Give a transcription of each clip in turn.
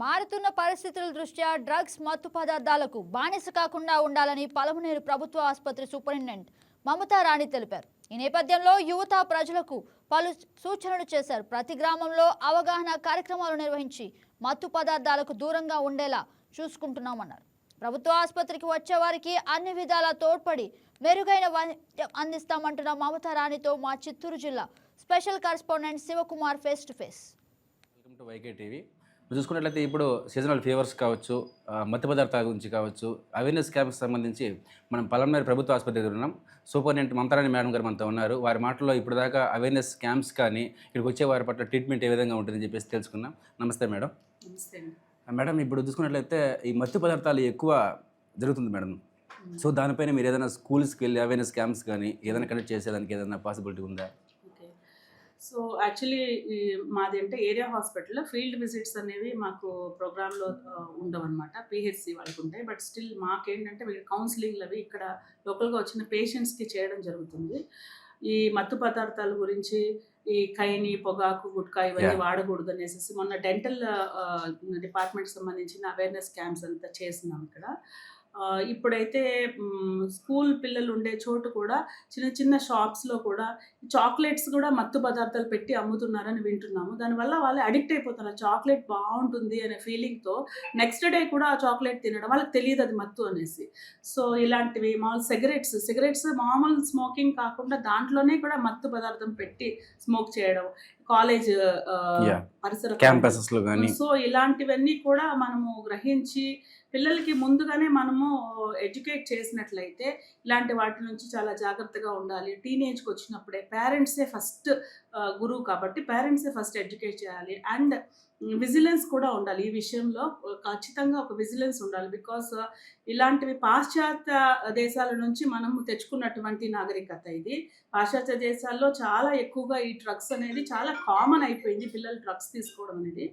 మారుతున్న పరిస్థితుల దృష్ట్యా డ్రగ్స్ మత్తు పదార్థాలకు బానిస కాకుండా ఉండాలని పలమనేరు ప్రభుత్వ ఆసుపత్రి సూపరింటెండెంట్ మమతా రాణి తెలిపారు. ఈ నేపథ్యంలో యువత ప్రజలకు పలు సూచనలు చేశారు. ప్రతి గ్రామంలో అవగాహన కార్యక్రమాలు నిర్వహించి మత్తు పదార్థాలకు దూరంగా ఉండేలా చూసుకుంటున్నామన్నారు. ప్రభుత్వ ఆసుపత్రికి వచ్చే వారికి అన్ని విధాలా తోడ్పడి మెరుగైన వైద్యం అందిస్తామంటున్న మమతా రాణితో మా చిత్తూరు జిల్లా special correspondent Shivakumar face to face. Welcome to YK TV ఇప్పుడు చూసుకున్నట్లయితే ఇప్పుడు సీజనల్ ఫీవర్స్ కావచ్చు మత్తు పదార్థాల గురించి కావచ్చు అవేర్నెస్ క్యాంప్స్ సంబంధించి మనం పలంనేరు ప్రభుత్వ ఆసుపత్రి దగ్గర ఉన్నాం. సూపరింటెండెంట్ మమతారాణి మేడం గారు మనతో ఉన్నారు. వారి మాటల్లో ఇప్పుడు దాకా అవేర్నెస్ క్యాంప్స్ కానీ ఇక్కడికి వచ్చే వారి పట్ల ట్రీట్మెంట్ ఏ విధంగా ఉంటుందని చెప్పేసి తెలుసుకుందాం నమస్తే మేడం. నమస్తే మేడం ఇప్పుడు చూసుకున్నట్లయితే ఈ మత్తు పదార్థాలు ఎక్కువ జరుగుతుంది మేడం. సో దానిపైన మీరు ఏదైనా స్కూల్స్కి వెళ్ళి అవేర్నెస్ క్యాంప్స్ కానీ ఏదైనా కండక్ట్ చేసేదానికి ఏదైనా పాసిబిలిటీ ఉందా? సో యాక్చువల్లీ మాది అంటే ఏరియా హాస్పిటల్లో ఫీల్డ్ విజిట్స్ అనేవి మాకు ప్రోగ్రాంలో ఉండవు అనమాట పిహెచ్సి వాళ్ళకు ఉంటాయి. బట్ స్టిల్ మాకేంటంటే వీళ్ళు కౌన్సిలింగ్లు అవి ఇక్కడ లోకల్గా వచ్చిన పేషెంట్స్కి చేయడం జరుగుతుంది. ఈ మత్తు పదార్థాల గురించి ఈ కైని పొగాకు గుట్కా ఇవన్నీ. వాడకూడదు అనేసి మొన్న డెంటల్ డిపార్ట్మెంట్ సంబంధించిన అవేర్నెస్ క్యాంప్స్ అంతా చేసినాం ఇక్కడ. ఇప్పుడైతే స్కూల్ పిల్లలు ఉండే చోటు కూడా చిన్న చిన్న షాప్స్లో కూడా చాక్లెట్స్ కూడా మత్తు పదార్థాలు పెట్టి అమ్ముతున్నారని వింటున్నాము. దానివల్ల వాళ్ళు అడిక్ట్ అయిపోతున్నారు చాక్లెట్ బాగుంటుంది అనే ఫీలింగ్తో నెక్స్ట్ డే కూడా ఆ చాక్లెట్ తినడం వాళ్ళకి తెలియదు అది మత్తు అనేసి. సో ఇలాంటివి మామూలు సిగరెట్స్ సిగరెట్స్ మామూలు స్మోకింగ్ కాకుండా దాంట్లోనే కూడా మత్తు పదార్థం పెట్టి స్మోక్ చేయడం. కాలేజ్. పరిసర క్యాంపసెస్లో కానీ సో ఇలాంటివన్నీ కూడా మనము గ్రహించి పిల్లలకి ముందుగానే మనము ఎడ్యుకేట్ చేసినట్లయితే ఇలాంటి వాటి నుంచి చాలా జాగ్రత్తగా ఉండాలి. టీనేజ్కి వచ్చినప్పుడే పేరెంట్సే ఫస్ట్ గురువు కాబట్టి పేరెంట్సే ఫస్ట్ ఎడ్యుకేట్ చేయాలి. అండ్ విజిలెన్స్ కూడా ఉండాలి. ఈ విషయంలో ఖచ్చితంగా ఒక విజిలెన్స్ ఉండాలి. బికాస్ ఇలాంటివి పాశ్చాత్య దేశాల నుంచి మనం తెచ్చుకున్నటువంటి నాగరికత ఇది. పాశ్చాత్య దేశాల్లో చాలా ఎక్కువగా ఈ డ్రగ్స్ అనేది చాలా కామన్ అయిపోయింది. పిల్లలు డ్రగ్స్ తీసుకోవడం అనేది.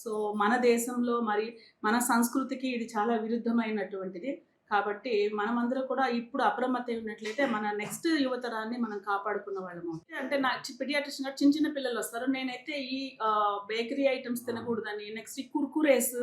సో మన దేశంలో మరి మన సంస్కృతికి ఇది చాలా విరుద్ధమైనటువంటిది. కాబట్టి మనమందరం కూడా ఇప్పుడు అప్రమత్తం ఉన్నట్లయితే మన నెక్స్ట్ యువతరాన్ని మనం కాపాడుకున్న వాళ్ళము అంటే నా పిడియాట్రిషన్ చిన్న చిన్న పిల్లలు వస్తారు. నేనైతే ఈ బేకరీ ఐటమ్స్ తినకూడదని నెక్స్ట్ ఈ కుర్కురేస్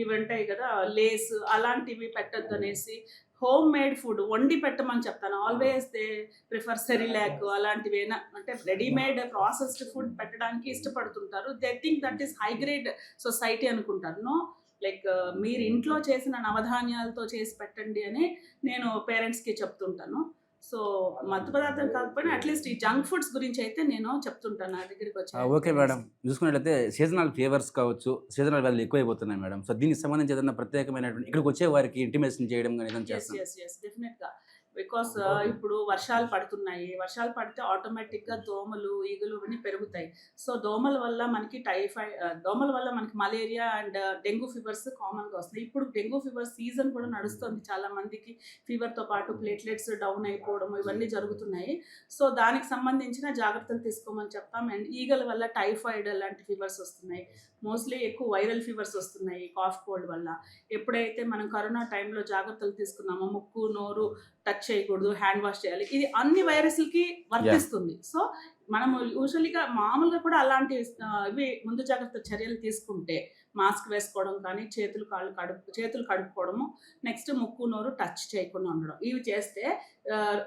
ఇవి ఉంటాయి కదా లేస్ అలాంటివి పెట్టద్దు అనేసి హోమ్ మేడ్ ఫుడ్ వండి పెట్టమని చెప్తాను. ఆల్వేస్ దే ప్రిఫర్ సెరిలాక్ అలాంటివి ఏనా అంటే రెడీమేడ్ ప్రాసెస్డ్ ఫుడ్ పెట్టడానికి ఇష్టపడుతుంటారు. They think that is high grade society అనుకుంటారు. నో లైక్ మీరు ఇంట్లో చేసిన నవధాన్యాలతో చేసి పెట్టండి అని నేను పేరెంట్స్కి చెప్తుంటాను. సో మత్తు పదార్థం కాకపోయినా అట్లీస్ట్ ఈ జంక్ ఫుడ్స్ గురించి అయితే నేను చెప్తుంటాను నా దగ్గరికి వచ్చి ఓకే మేడం చూసుకున్నట్లయితే సీజనల్ ఫీవర్స్ కావచ్చు సీజనల్ వ్యాధులు ఎక్కువైపోతున్నాయి మేడం సో దీనికి సంబంధించి ఏదైనా ప్రత్యేకమైనటువంటి ఇక్కడికి వచ్చే వారికి ఇంటిమేషన్ చేయడం కానీ చేస్తాం ఎస్ ఎస్ డెఫినెట్గా బికాస్ ఇప్పుడు వర్షాలు పడుతున్నాయి. వర్షాలు పడితే ఆటోమేటిక్గా దోమలు ఈగలు ఇవన్నీ పెరుగుతాయి. సో దోమల వల్ల మనకి టైఫాయిడ్ దోమల వల్ల మనకి మలేరియా అండ్ డెంగ్యూ ఫీవర్స్ కామన్గా వస్తాయి ఇప్పుడు డెంగ్యూ ఫీవర్ సీజన్ కూడా నడుస్తుంది. చాలా మందికి ఫీవర్తో పాటు ప్లేట్లెట్స్ డౌన్ అయిపోవడం ఇవన్నీ జరుగుతున్నాయి. సో దానికి సంబంధించిన జాగ్రత్తలు తీసుకోమని చెప్తాం. అండ్ ఈగల వల్ల టైఫాయిడ్ లాంటి ఫీవర్స్ వస్తున్నాయి. మోస్ట్లీ ఎక్కువ వైరల్ ఫీవర్స్ వస్తున్నాయి కాఫ్ కోల్డ్ వల్ల. ఎప్పుడైతే మనం కరోనా టైంలో జాగ్రత్తలు తీసుకున్నామో ముక్కు నోరు టచ్ చేయకూడదు హ్యాండ్ వాష్ చేయాలి. ఇది అన్ని వైరస్లకి వర్తిస్తుంది. సో మనము యూజువల్గా మామూలుగా కూడా అలాంటి ఇవి ముందు జాగ్రత్త చర్యలు తీసుకుంటే మాస్క్ వేసుకోవడం కానీ చేతులు కాళ్ళు కడుపు చేతులు కడుక్కోవడము నెక్స్ట్ ముక్కు నోరు టచ్ చేయకుండా ఉండడం. ఇవి చేస్తే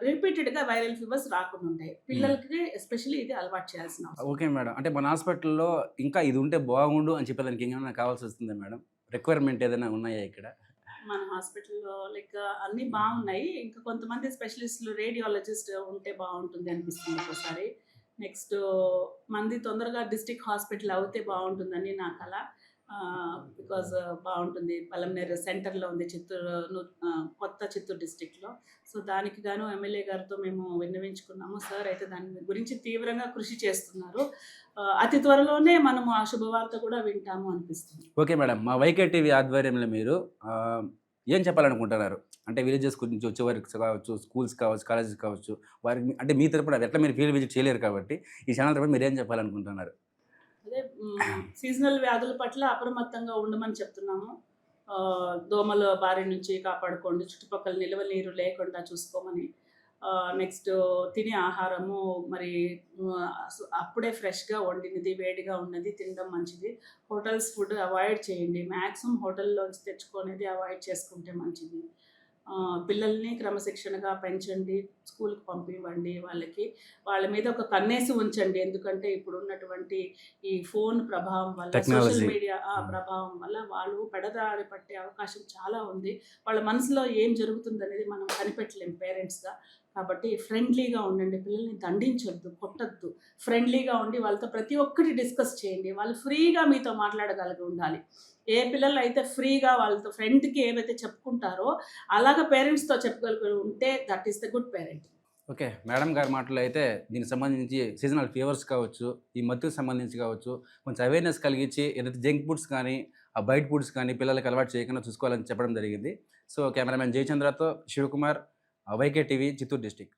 రిపీటెడ్గా వైరల్ ఫీవర్స్ రాకుండా ఉంటాయి. పిల్లలకి ఎస్పెషల్లీ ఇది అలవాటు చేయాల్సిన ఓకే మేడం. అంటే మన హాస్పిటల్లో ఇంకా ఇది ఉంటే బాగుండు అని చెప్పేదానికి ఏమైనా కావాల్సి వస్తుందా మేడం? రిక్వైర్మెంట్ ఏదైనా ఉన్నాయా ఇక్కడ? మన హాస్పిటల్లో లైక్ అన్నీ బాగున్నాయి. ఇంకా కొంతమంది స్పెషలిస్టులు రేడియాలజిస్ట్ ఉంటే బాగుంటుంది అనిపిస్తుంది ఒకసారి నెక్స్ట్ మంది తొందరగా డిస్టిక్ హాస్పిటల్ అవుతే బాగుంటుందని నా కళ బికాజ్ uh, బాగుంటుంది. పలంనేరు సెంటర్లో ఉంది చిత్తూరు కొత్త చిత్తూరు డిస్టిక్లో సో దానికి గాను ఎమ్మెల్యే గారితో మేము విన్నవించుకున్నాము. సార్ అయితే దాని గురించి తీవ్రంగా కృషి చేస్తున్నారు. అతి త్వరలోనే మనము ఆ శుభవార్త కూడా వింటాము అనిపిస్తుంది. Okay madam. మా వైకే టీవీ ఆధ్వర్యంలో మీరు ఏం చెప్పాలనుకుంటున్నారు? అంటే విలేజెస్ గురించి వచ్చే వారికి కావచ్చు స్కూల్స్ కావచ్చు కాలేజెస్ కావచ్చు వారికి మీ- అంటే మీ తరపున ఎట్లా మీరు ఫీల్డ్ విజిట్ చేయలేరు కాబట్టి ఈ ఛానల్ తరపున మీరు ఏం చెప్పాలనుకుంటున్నారు? అదే సీజనల్ వ్యాధుల పట్ల అప్రమత్తంగా ఉండమని చెప్తున్నాము. దోమల బారి నుంచి కాపాడుకోండి చుట్టుపక్కల నిల్వ నీరు లేకుండా చూసుకోమని. నెక్స్ట్ తినే ఆహారము మరి అప్పుడే ఫ్రెష్గా వండినది వేడిగా ఉన్నది తినడం మంచిది. హోటల్స్ ఫుడ్ అవాయిడ్ చేయండి. మ్యాక్సిమం హోటల్లోంచి తెచ్చుకునేది అవాయిడ్ చేసుకుంటే మంచిది. పిల్లల్ని క్రమశిక్షణగా పెంచండి స్కూల్కి పంపివ్వండి వాళ్ళకి వాళ్ళ మీద ఒక కన్నేసి ఉంచండి ఎందుకంటే ఇప్పుడు ఉన్నటువంటి ఈ ఫోన్ ప్రభావం వల్ల. Social media. ప్రభావం వల్ల వాళ్ళు పెడదారి పట్టే అవకాశం చాలా ఉంది వాళ్ళ మనసులో ఏం జరుగుతుంది అనేది మనం కనిపెట్టలేం పేరెంట్స్గా కాబట్టి ఫ్రెండ్లీగా ఉండండి పిల్లల్ని దండించొద్దు కొట్టద్దు. ఫ్రెండ్లీగా ఉండి వాళ్ళతో ప్రతి ఒక్కటి డిస్కస్ చేయండి. వాళ్ళు ఫ్రీగా మీతో మాట్లాడగలిగి ఉండాలి. ఏ పిల్లలు అయితే ఫ్రీగా వాళ్ళతో ఫ్రెండ్కి ఏవైతే చెప్పుకుంటారో అలాగ పేరెంట్స్తో చెప్పగలిగి ఉంటే that is the good parent okay madam గారి మాటలు అయితే దీనికి సంబంధించి సీజనల్ ఫీవర్స్ కావచ్చు ఈ మత్తుకు సంబంధించి కావచ్చు కొంచెం అవేర్నెస్ కలిగించి ఏదైతే జంక్ ఫుడ్స్ కానీ ఆ బయట ఫుడ్స్ కానీ పిల్లలకి అలవాటు చేయకుండా చూసుకోవాలని చెప్పడం జరిగింది. So cameraman జయచంద్రతో Shivakumar YK TV Chittoor district